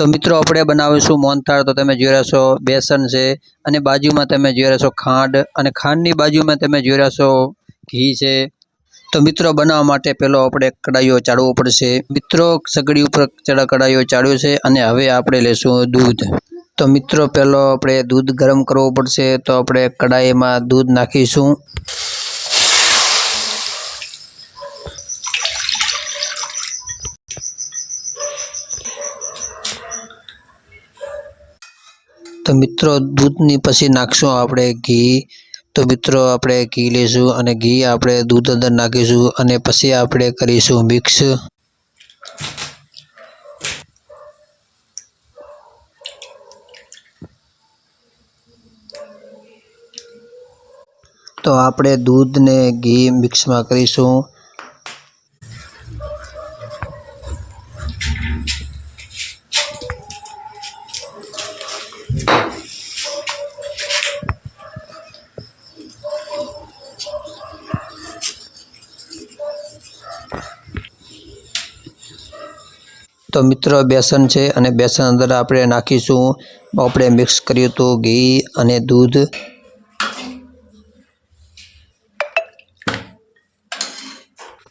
તો મિત્રો આપણે બનાવીશું મોનથાળ તો તમે જોઈ રહ્યા છો બેસન છે અને બાજુમાં તમે જોઈ રહ્યા છો ખાંડ અને ખાંડની બાજુમાં તમે જોઈ રહ્યા છો ઘી છે. તો મિત્રો બનાવવા માટે પહેલો આપણે કડાઈઓ ચાળવો પડશે. મિત્રો સગડી ઉપર ચડા કડાઈઓ ચાળ્યો છે અને હવે આપણે લેશું દૂધ. તો મિત્રો પહેલો આપણે દૂધ ગરમ કરવું પડશે તો આપણે કડાઈમાં દૂધ નાખીશું. તો મિત્રો દૂધની પછી નાખશું આપણે ઘી. તો મિત્રો આપણે ઘી લઈશું અને ઘી આપણે દૂધ અંદર નાખીશું અને પછી આપણે કરીશું મિક્સ. તો આપણે દૂધને ઘી મિક્સમાં કરીશું. તો મિત્રો, બેસન છે અને બેસન અંદર આપણે નાખીશું. આપણે મિક્સ કર્યું હતું ઘી અને દૂધ.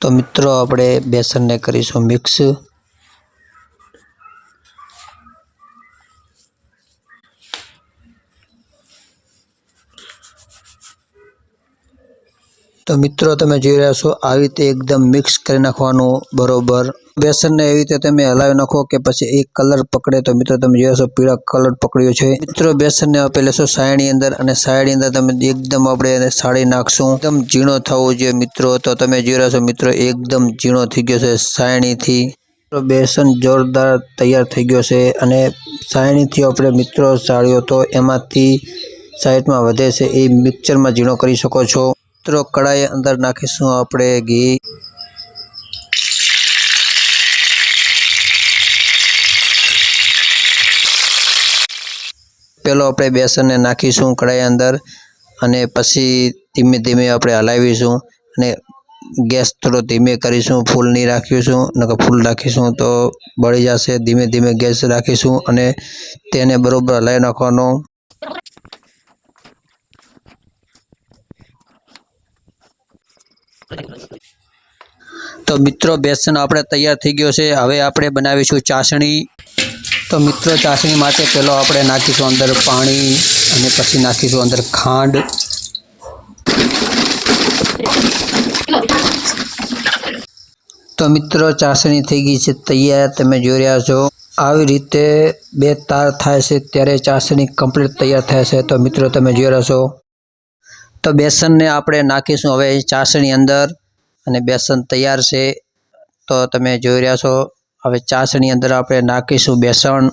તો મિત્રો, આપણે બેસનને કરીશું મિક્સ. તો મિત્રો, તમે જોઈ રહ્યા છો આવી રીતે એકદમ મિક્સ કરી નાખવાનું, બરોબર. બેસનને એવી રીતે તમે હલાવી નાખો કે પછી એક કલર પકડે. તો મિત્રો, તમે જોઈ રહ્યા છો, પીળા કલર પકડ્યો છે. મિત્રો, બેસનને આપણે લેશો સાયણની અંદર અને સાયણની અંદર તમે એકદમ આપણે સાળી નાખશું. એકદમ ઝીણો થવો જોઈએ મિત્રો. તો તમે જોઈ રહ્યા છો મિત્રો, એકદમ ઝીણો થઈ ગયો છે સાયણીથી. બેસન જોરદાર તૈયાર થઈ ગયો છે અને સાયણીથી આપણે મિત્રો સાડ્યો તો એમાંથી સાઈડમાં વધે છે. એ મિક્સરમાં ઝીણો કરી શકો છો. મિત્રો કડાઈ અંદર નાખીશું આપણે ઘી. પેલો આપણે બેસનને નાખીશું કડાઈ અંદર અને પછી ધીમે ધીમે આપણે હલાવીશું અને ગેસ થોડો ધીમે કરીશું, ફૂલ નહીં રાખીશું, નકર ફૂલ રાખીશું તો બળી જશે. ધીમે ધીમે ગેસ રાખીશું અને તેને બરાબર હલાવી નાખવાનો. તો મિત્રો બેસન આપણે તૈયાર થઈ ગયો છે. હવે આપણે બનાવીશું ચાસણી. તો મિત્રો, ચાસણી માટે પહેલો આપણે નાખીશું અંદર પાણી અને પછી નાખીશું અંદર ખાંડ. તો મિત્રો, ચાસણી થઈ ગઈ છે તૈયાર. તમે જોઈ રહ્યા છો. આવી રીતે બે તાર થાય છે. ત્યારે ચાસણી કમ્પ્લીટ તૈયાર થાય છે. તો મિત્રો, તમે જોઈ રહ્યા છો. તો બેસનને આપણે નાખીશું. હવે ચાસણી અંદર અને બેસન તૈયાર છે. તો તમે જોઈ રહ્યા છો, હવે ચાસણી અંદર આપણે નાખીશું બેસન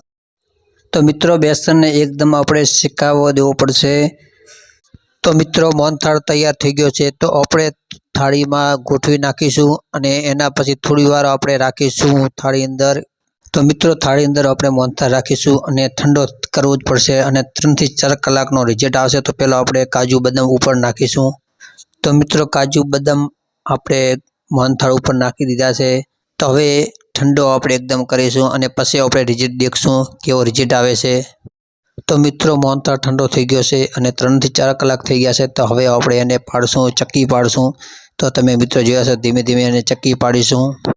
તો મિત્રો, બેસનને એકદમ આપણે શેકાવવા દેવો પડશે. તો મિત્રો મોનથાળ તૈયાર થઈ ગયો છે. તો આપણે થાળીમાં ગોઠવી નાખીશું અને એના પછી થોડી વાર આપણે રાખીશું થાળી અંદર. તો મિત્રો, થાળી અંદર આપણે મોહનથાળ રાખીશું અને ઠંડો કરવો જ પડશે અને ત્રણથી ચાર કલાકનો રિઝલ્ટ આવશે. તો પહેલાં આપણે કાજુ, બદામ ઉપર નાખીશું. તો મિત્રો, કાજુ, બદામ આપણે મોહનથાળ ઉપર નાખી દીધા છે. તો હવે ઠંડો આપણે એકદમ કરીશું અને પછી આપણે રિઝલ્ટ દેખશું કેવો રિઝલ્ટ આવે છે. તો મિત્રો મોહનથાળ ઠંડો થઈ ગયો છે અને ત્રણથી ચાર કલાક થઈ ગયા છે. તો હવે આપણે એને પાડશું, ચક્કી પાડશું. તો તમે મિત્રો જોયા છો ધીમે ધીમે એને ચક્કી પાડીશું.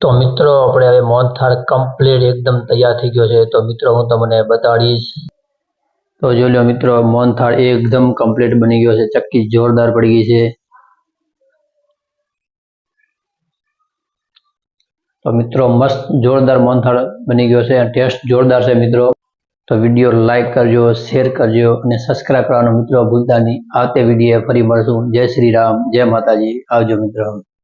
તો મિત્રો, આપણે હવે મોહનથાળ કમ્પ્લીટ એકદમ તૈયાર થઈ ગયો છે. તો મિત્રો, હું તમને બતાડીશ. તો જોઈ લો મિત્રો મોનથાળ એકદમ કમ્પ્લીટ બની ગયો છે. ચક્કી જોરદાર પડી ગઈ છે. તો મિત્રો, મસ્ત જોરદાર મોહનથાળ બની ગયો છે ટેસ્ટ જોરદાર છે મિત્રો. તો વીડિયો લાઈક કરજો, શેર કરજો અને સબસ્ક્રાઈબ કરવાનો મિત્રો ભૂલતા નહીં. આવતે વીડિયો ફરી મળશું. જય શ્રી રામ. જય માતાજી. આવજો મિત્રો.